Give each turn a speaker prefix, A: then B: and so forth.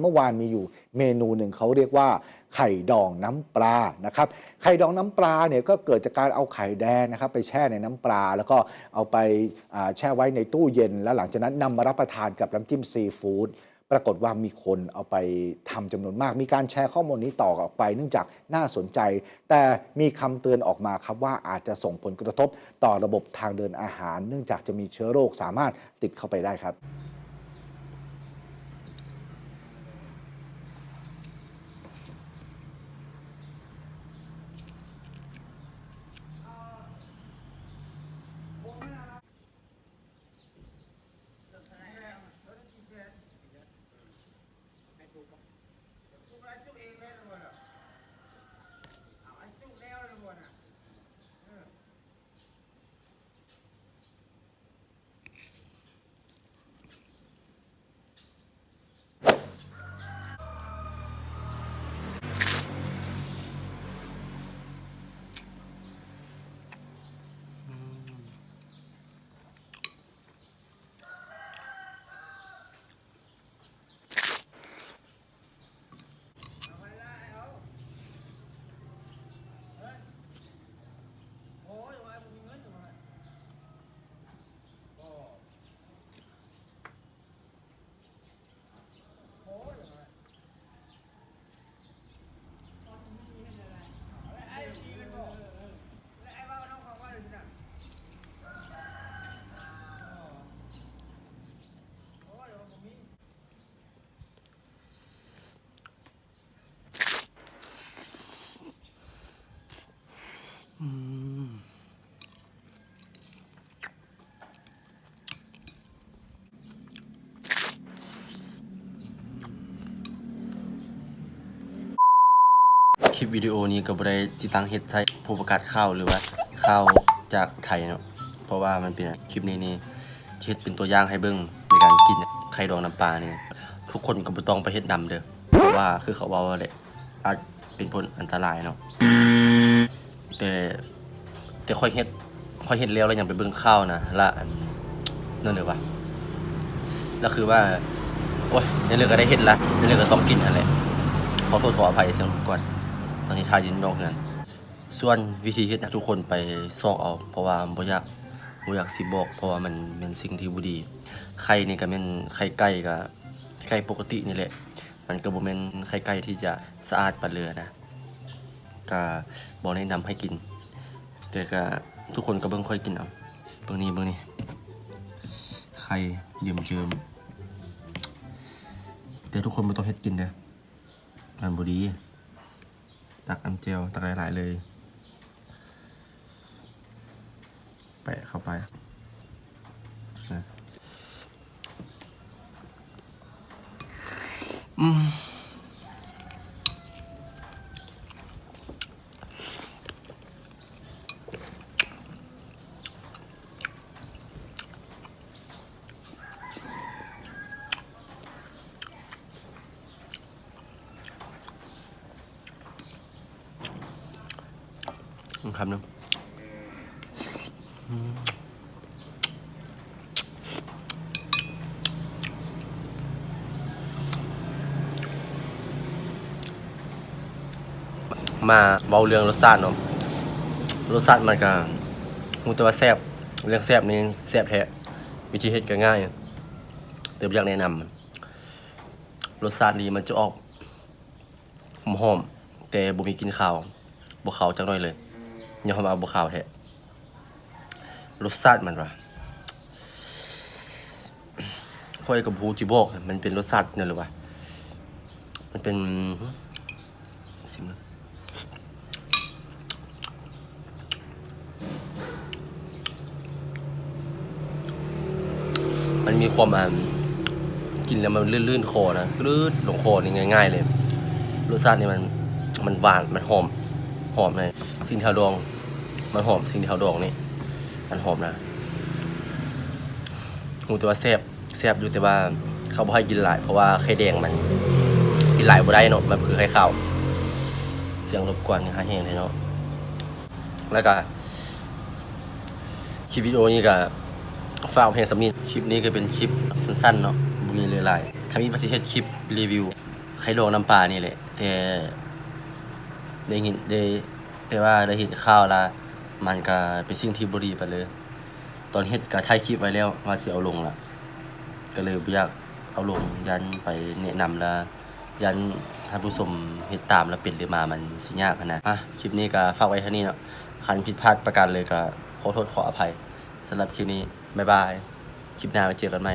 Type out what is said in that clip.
A: เมื่อวานมีอยู่เมนูหนึ่งเขาเรียกว่าไข่ดองน้ำปลานะครับไข่ดองน้ำปลาเนี่ยก็เกิดจากการเอาไข่แดงนะครับไปแช่ในน้ำปลา แล้วก็เอาไปแช่ไว้ในตู้เย็น แล้วหลังจากนั้นนำมารับประทานกับน้ำจิ้มซีฟู้ดปรากฏว่ามีคนเอาไปทำจำนวนมาก มีการแชร์ข้อมูลนี้ต่อออกไป เนื่องจากน่าสนใจ แต่มีคำเตือนออกมาครับว่าอาจจะส่งผลกระทบต่อระบบทางเดินอาหาร เนื่องจากจะมีเชื้อโรคสามารถติดเข้าไปได้ครับ Kung
B: คลิปวิดีโอนี้ก็บ่ได้ติดตั้งเฮ็ดใช้ผู้ประกาศข่าวหรือว่าข่าวจากไทยเนาะเพราะว่ามันเป็นคลิปนี้นี่เฮ็ดเป็นตัวอย่างให้เบิ่งในการกินไข่ดองน้ำปลาเนี่ยทุกคนก็บ่ต้องไปเฮ็ดนำเด้อเพราะว่าคือเขาเว้าว่าแหละอาจเป็นผลอันตรายเนาะแต่แต่ค่อยเฮ็ดค่อยเฮ็ดแล้วแล้วยังไปเบิ่งข่าวนะละอันนั่นเด้อว่าแล้วคือว่าโอ้ยในเรื่องก็ได้เฮ็ดละในเรื่องก็ต้องกินนั่นแหละขอโทษขออภัยเสียงรบกวน ตอนนี้ทายินนอกเงินส่วนวิธีเฮ็ดให้ทุกคนไปซอกเอาเพราะว่าบ่อยากบ่อยากสิบอก เพราะว่ามันเป็นสิ่งที่บ่ดีไข่นี่ก็แม่นไข่ไก่ก็ไข่ปกตินี่แหละ มันก็บ่แม่นไข่ไก่ที่จะสะอาดปานเรือนะก็บ่แนะนำให้กิน แต่ก็ทุกคนก็เบิ่งค่อยกินเอาเบิ่งนี่เบิ่งนี่ไข่เยิ้มๆแต่ทุกคนบ่ต้องเฮ็ดกินเด้อมันบุดี ตักน้ำเจลตักหลายๆเลย แปะเข้าไปอืม คำหนึงอืมาเบาเรื่องรสชาติเนาะรสชาติมันก็มูแต่ว่าแซ่บเรื่องแซ่บนี่แซ่บแท้วิธีเฮ็ดก็ง่ายแต่บ่อยากแนะนำรสชาตินี้มันจะออกหอมๆแต่บ่มีกินข้าวบ่ขาจักหน่อยเลย ยอมเอาบ่ขาวแท้รสชาติมันวะค่อยกับฮูจิบกมันเป็นรสชาติเนี่ยหรือวะมันเป็นสิมนมันมีความอ่ากินแล้วมันลื่นๆคอนะลื่นลงคอนี่ง่าย ๆ เลย รสชาตินี่มันมันหวานมันหอม หอมเลยสิ่งที่เราดอง มันหอมสิ่งที่เราดองนี่มันหอมนะหูแต่ว่าแซ่บแซ่บอยู่แต่ว่าเขาบ่ให้กินหลาย เพราะว่าไข่แดงมันกินหลายบ่ได้เนาะมันคือไข่ขาวเสียงรบกวนนี่ฮะแห้งเลยเนาะแล้วก็คลิปวิดีโอนี้ก็ฝากเพลงสำนีคลิปนี้ก็เป็นคลิปสั้นๆเนาะบุมีเลยหลายถ้ามีปฏิเทศคลิปรีวิวไข่ดองน้ำปลานี่แหละแต่ได้เห็นได้แต่ว่าได้เห็นข่าวละ มันก็เป็นสิ่งที่บ่ดีไปเลย ตอนเฮ็ดก็ถ่ายคลิปไว้แล้วว่าสิเอาลงล่ะ ก็เลยบ่อยากเอาลงยันไปแนะนำแล้วยันท่านผู้ชมเฮ็ดตามแล้วเป็นหรือมามันสิยากหั้นนะอะคลิปนี้ก็ฝากไว้เท่านี้เนาะคันผิดพลาดประการเลยก็ขอโทษขออภัยสำหรับคลิปนี้บ๊ายบาย คลิปหน้าไว้เจอกันใหม่